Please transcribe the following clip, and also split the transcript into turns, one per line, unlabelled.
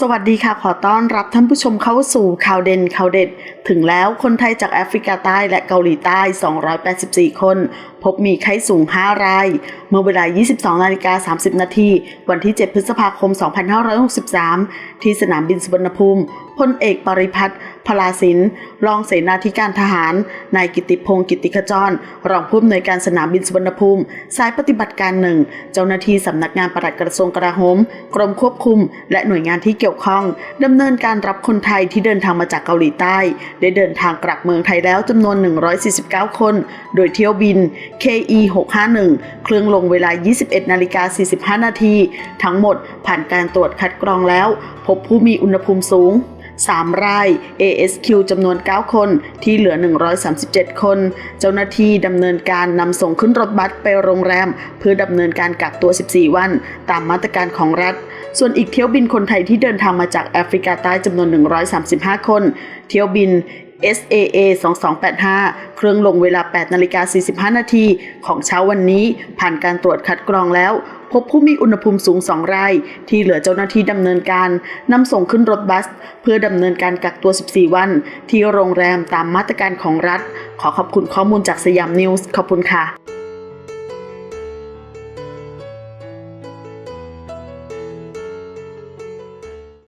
สวัสดีค่ะ ขอต้อนรับท่านผู้ชมเข้าสู่ข่าวเด่นข่าวเด็ด ถึงแล้วคนไทยจากแอฟริกาใต้และเกาหลีใต้ 284 คน พบมีไข้สูง 5 ราย เมื่อเวลา 22 นาฬิกา 30 นาที วันที่ 7 พฤษภาคม 2563 ที่สนามบินสุวรรณภูมิพลเอกปริพัฒน์ พลาสิน รองเสนาธิการทหาร นายกิติพงศ์กิติขจร รองผู้อำนวยการสนามบินสุวรรณภูมิ สายปฏิบัติการหนึ่ง เจ้าหน้าที่สำนักงานปลัดกระทรวงกลาโหม กรมควบคุม และหน่วยงานที่เกี่ยวข้องดำเนินการรับคนไทยที่เดินทางมาจากเกาหลีใต้ ได้เดินทางกลับเมืองไทยแล้วจำนวน 149 คน โดยเที่ยวบิน KE 651เครื่องลงเวลา 21นาฬิกา45 นาที ทั้งหมดผ่านการตรวจคัดกรองแล้ว พบผู้มีอุณหภูมิสูง 3 ราย ASQ จำนวน 9 คน ที่เหลือ 137 คน เจ้าหน้าที่ดำเนินการนำส่งขึ้นรถบัสไปโรงแรม เพื่อดำเนินการกักตัว 14 วัน ตามมาตรการของรัฐ ส่วนอีกเที่ยวบินคนไทยที่เดินทางมาจากแอฟริกาใต้จำนวน 135 คน เที่ยวบิน SAA 2285 เครื่องลงเวลา 8นาฬิกา45 นาทีของเช้าวันนี้ ผ่านการตรวจคัดกรองแล้ว พบผู้มีอุณหภูมิสูง 2 ราย ที่เหลือเจ้าหน้าที่ดำเนินการนำส่งขึ้นรถบัส เพื่อดำเนินการกักตัว 14 วัน ที่โรงแรมตามมาตรการของรัฐ ขอขอบคุณข้อมูลจากสยามนิวส์ขอบคุณค่ะ